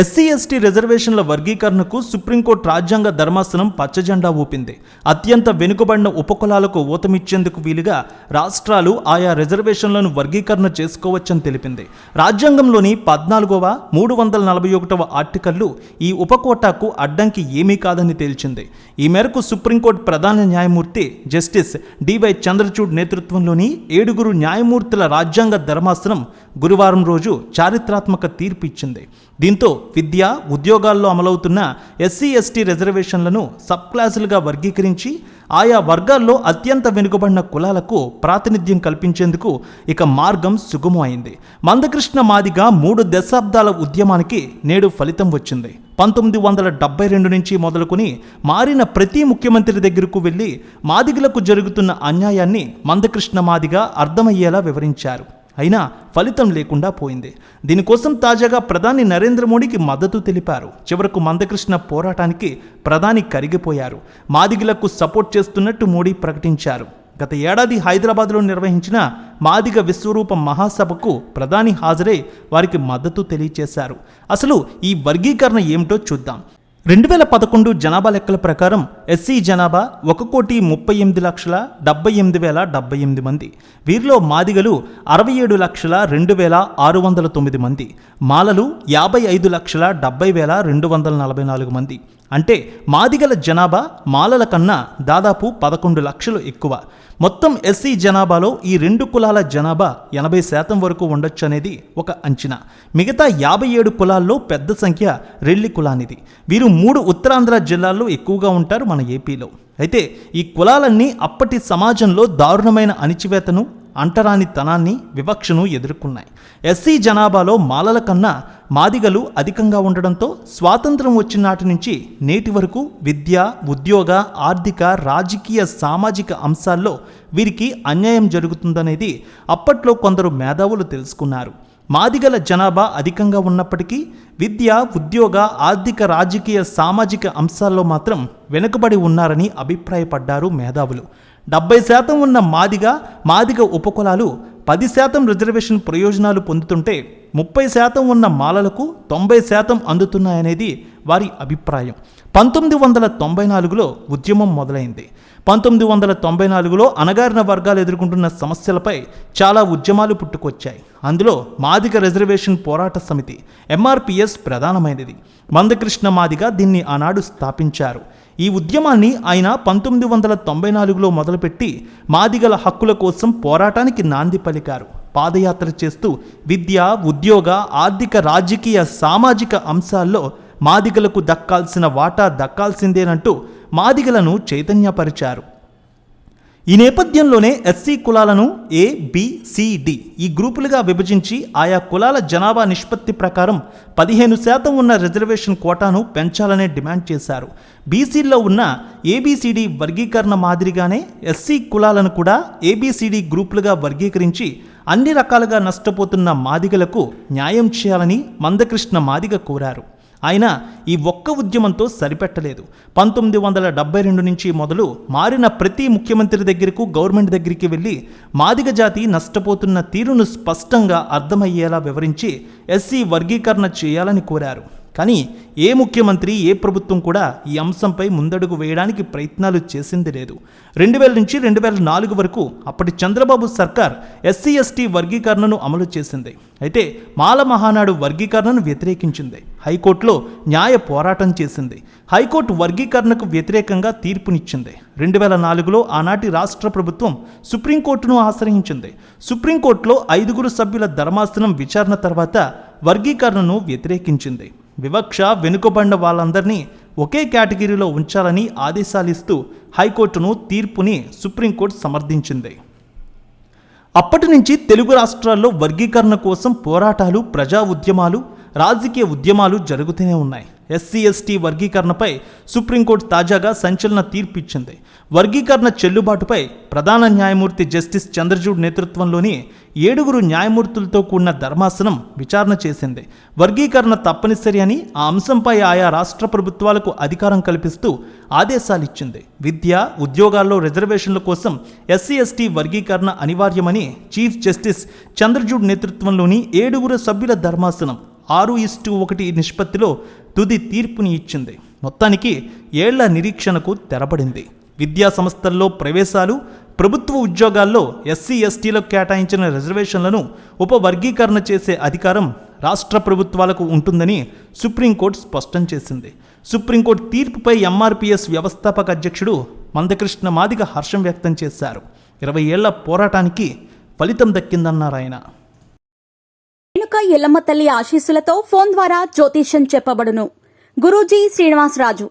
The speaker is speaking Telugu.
ఎస్సీ ఎస్టీ రిజర్వేషన్ల వర్గీకరణకు సుప్రీంకోర్టు రాజ్యాంగ ధర్మాసనం పచ్చజెండా ఊపింది. అత్యంత వెనుకబడిన ఉపకులాలకు ఊతమిచ్చేందుకు వీలుగా రాష్ట్రాలు ఆయా రిజర్వేషన్లను వర్గీకరణ చేసుకోవచ్చని తెలిపింది. రాజ్యాంగంలోని పద్నాలుగవ మూడు వందల నలభై ఒకటవ ఆర్టికల్లు ఈ ఉపకోటాకు అడ్డంకి ఏమీ కాదని తేల్చింది. ఈ మేరకు సుప్రీంకోర్టు ప్రధాన న్యాయమూర్తి జస్టిస్ డివై చంద్రచూడ్ నేతృత్వంలోని ఏడుగురు న్యాయమూర్తుల రాజ్యాంగ ధర్మాసనం గురువారం రోజు చారిత్రాత్మక తీర్పు ఇచ్చింది. దీంతో విద్య ఉద్యోగాల్లో అమలవుతున్న ఎస్సీ ఎస్టీ రిజర్వేషన్లను సబ్ క్లాసులుగా వర్గీకరించి ఆయా వర్గాల్లో అత్యంత వెనుకబడిన కులాలకు ప్రాతినిధ్యం కల్పించేందుకు ఇక మార్గం సుగమమైంది మందకృష్ణ మాదిగా మూడు దశాబ్దాల ఉద్యమానికి నేడు ఫలితం వచ్చింది. పంతొమ్మిది వందల డెబ్బై రెండు నుంచి మొదలుకొని మారిన ప్రతి ముఖ్యమంత్రి దగ్గరకు వెళ్ళి మాదిగలకు జరుగుతున్న అన్యాయాన్ని మందకృష్ణ మాదిగా అర్థమయ్యేలా వివరించారు. అయినా ఫలితం లేకుండా పోయింది. దీనికోసం తాజాగా ప్రధాని నరేంద్ర మోడీకి మద్దతు తెలిపారు. చివరకు మందకృష్ణ పోరాటానికి ప్రధాని కరిగిపోయారు. మాదిగలకు సపోర్ట్ చేస్తున్నట్టు మోడీ ప్రకటించారు. గత ఏడాది హైదరాబాద్లో నిర్వహించిన మాదిగ విశ్వరూప మహాసభకు ప్రధాని హాజరై వారికి మద్దతు తెలియచేశారు. అసలు ఈ వర్గీకరణ ఏమిటో చూద్దాం. రెండు వేల పదకొండు జనాభా లెక్కల ప్రకారం ఎస్సీ జనాభా ఒక కోటి ముప్పై ఎనిమిది లక్షల డెబ్బై ఎనిమిది వేల డెబ్బై ఎనిమిది మంది. వీరిలో మాదిగలు అరవై ఏడు లక్షల రెండు వేల ఆరు వందల తొమ్మిది మంది. మాలలు యాభై ఐదు లక్షల డెబ్బై వేల రెండు వందల నలభై నాలుగు మంది. అంటే మాదిగల జనాభా మాలల కన్నా దాదాపు పదకొండు లక్షలు ఎక్కువ. మొత్తం ఎస్సీ జనాభాలో ఈ రెండు కులాల జనాభా ఎనభై శాతం వరకు ఉండొచ్చు అనేది ఒక అంచనా. మిగతా యాభై ఏడు కులాల్లో పెద్ద సంఖ్య రెల్లి కులానిది. వీరు మూడు ఉత్తరాంధ్ర జిల్లాల్లో ఎక్కువగా ఉంటారు మన ఏపీలో. అయితే ఈ కులాలన్నీ అప్పటి సమాజంలో దారుణమైన అణిచివేతను అంటరాని తనాన్ని వివక్షను ఎదుర్కొన్నాయి. ఎస్సీ జనాభాలో మాలల కన్నా మాదిగలు అధికంగా ఉండడంతో స్వాతంత్రం వచ్చిన నాటి నుంచి నేటి వరకు విద్య ఉద్యోగ ఆర్థిక రాజకీయ సామాజిక అంశాల్లో వీరికి అన్యాయం జరుగుతుందనేది అప్పట్లో కొందరు మేధావులు తెలుసుకున్నారు. మాదిగల జనాభా అధికంగా ఉన్నప్పటికీ విద్య ఉద్యోగ ఆర్థిక రాజకీయ సామాజిక అంశాల్లో మాత్రం వెనుకబడి ఉన్నారని అభిప్రాయపడ్డారు మేధావులు. డెబ్బై శాతం ఉన్న మాదిగ మాదిగ ఉపకులాలు పది శాతం రిజర్వేషన్ ప్రయోజనాలు పొందుతుంటే ముప్పై శాతం ఉన్న మాలలకు తొంభై శాతం అందుతున్నాయనేది వారి అభిప్రాయం. పంతొమ్మిది వందల తొంభై నాలుగులో ఉద్యమం మొదలైంది. పంతొమ్మిది వందల తొంభై నాలుగులో అణగారిన వర్గాలు ఎదుర్కొంటున్న సమస్యలపై చాలా ఉద్యమాలు పుట్టుకొచ్చాయి. అందులో మాదిగ రిజర్వేషన్ పోరాట సమితి ఎంఆర్పిఎస్ ప్రధానమైనది. మందకృష్ణ మాదిగ దీన్ని ఆనాడు స్థాపించారు. ఈ ఉద్యమాన్ని ఆయన పంతొమ్మిది వందల తొంభై నాలుగులో మొదలుపెట్టి మాదిగల హక్కుల కోసం పోరాటానికి నాంది పలికారు. పాదయాత్ర చేస్తూ విద్య ఉద్యోగ ఆర్థిక రాజకీయ సామాజిక అంశాల్లో మాదిగలకు దక్కాల్సిన వాటా దక్కాల్సిందేనంటూ మాదిగలను చైతన్యపరిచారు. ఈ నేపథ్యంలోనే ఎస్సీ కులాలను ఏ బిసిడి ఈ గ్రూపులుగా విభజించి ఆయా కులాల జనాభా నిష్పత్తి ప్రకారం పదిహేను శాతం ఉన్న రిజర్వేషన్ కోటాను పెంచాలనే డిమాండ్ చేశారు. బీసీల్లో ఉన్న ఏబిసిడి వర్గీకరణ మాదిరిగానే ఎస్సీ కులాలను కూడా ఏబిసిడి గ్రూపులుగా వర్గీకరించి అన్ని రకాలుగా నష్టపోతున్న మాదిగలకు న్యాయం చేయాలని మందకృష్ణ మాదిగ కోరారు. ఆయన ఈ ఒక్క ఉద్యమంతో సరిపెట్టలేదు. పంతొమ్మిది వందల డెబ్బై రెండు నుంచి మొదలు మారిన ప్రతి ముఖ్యమంత్రి దగ్గరకు గవర్నమెంట్ దగ్గరికి వెళ్ళి మాదిగ జాతి నష్టపోతున్న తీరును స్పష్టంగా అర్థమయ్యేలా వివరించి ఎస్సీ వర్గీకరణ చేయాలని కోరారు. కానీ ఏ ముఖ్యమంత్రి ఏ ప్రభుత్వం కూడా ఈ అంశంపై ముందడుగు వేయడానికి ప్రయత్నాలు చేసింది లేదు. రెండు వేల నుంచి రెండు వేల నాలుగు వరకు అప్పటి చంద్రబాబు సర్కార్ ఎస్సీ ఎస్టీ వర్గీకరణను అమలు చేసింది. అయితే మాల మహానాడు వర్గీకరణను వ్యతిరేకించింది. హైకోర్టులో న్యాయ పోరాటం చేసింది. హైకోర్టు వర్గీకరణకు వ్యతిరేకంగా తీర్పునిచ్చింది. రెండు వేల నాలుగులో ఆనాటి రాష్ట్ర ప్రభుత్వం సుప్రీంకోర్టును ఆశ్రయించింది. సుప్రీంకోర్టులో ఐదుగురు సభ్యుల ధర్మాసనం విచారణ తర్వాత వర్గీకరణను వ్యతిరేకించింది. వివక్ష వెనుకబడిన వాళ్ళందరినీ ఒకే కేటగిరీలో ఉంచాలని ఆదేశాలిస్తూ హైకోర్టును తీర్పుని సుప్రీంకోర్టు సమర్థించింది. అప్పటి నుంచి తెలుగు రాష్ట్రాల్లో వర్గీకరణ కోసం పోరాటాలు ప్రజా ఉద్యమాలు రాజకీయ ఉద్యమాలు జరుగుతూనే ఉన్నాయి. ఎస్సీ ఎస్టీ వర్గీకరణపై సుప్రీంకోర్టు తాజాగా సంచలన తీర్పు ఇచ్చింది వర్గీకరణ చెల్లుబాటుపై ప్రధాన న్యాయమూర్తి జస్టిస్ చంద్రచూడ్ నేతృత్వంలోని ఏడుగురు న్యాయమూర్తులతో కూడిన ధర్మాసనం విచారణ చేసింది. వర్గీకరణ తప్పనిసరి అని ఆ అంశంపై ఆయా రాష్ట్ర ప్రభుత్వాలకు అధికారం కల్పిస్తూ ఆదేశాలిచ్చింది. విద్య ఉద్యోగాల్లో రిజర్వేషన్ల కోసం ఎస్సీ ఎస్టీ వర్గీకరణ అనివార్యమని చీఫ్ జస్టిస్ చంద్రచూడ్ నేతృత్వంలోని ఏడుగురు సభ్యుల ధర్మాసనం ఆరు ఇస్టు ఒకటి నిష్పత్తిలో తుది తీర్పుని ఇచ్చింది. మొత్తానికి ఏళ్ళ నిరీక్షణకు తెరపడింది. విద్యా సంస్థల్లో ప్రవేశాలు ప్రభుత్వ ఉద్యోగాల్లో ఎస్సీ ఎస్టీలకు కేటాయించిన రిజర్వేషన్లను ఉపవర్గీకరణ చేసే అధికారం రాష్ట్ర ప్రభుత్వాలకు ఉంటుందని సుప్రీంకోర్టు స్పష్టం చేసింది. సుప్రీంకోర్టు తీర్పుపై ఎంఆర్పిఎస్ వ్యవస్థాపక అధ్యక్షుడు మందకృష్ణ మాదిగ హర్షం వ్యక్తం చేశారు. ఇరవై ఏళ్ళ పోరాటానికి ఫలితం దక్కిందన్నారు ఆయన. ఎల్లమ్మ తల్లి ఆశీస్సులతో ఫోన్ ద్వారా జ్యోతిష్యం చెప్పబడును. గురూజీ శ్రీనివాసరాజు.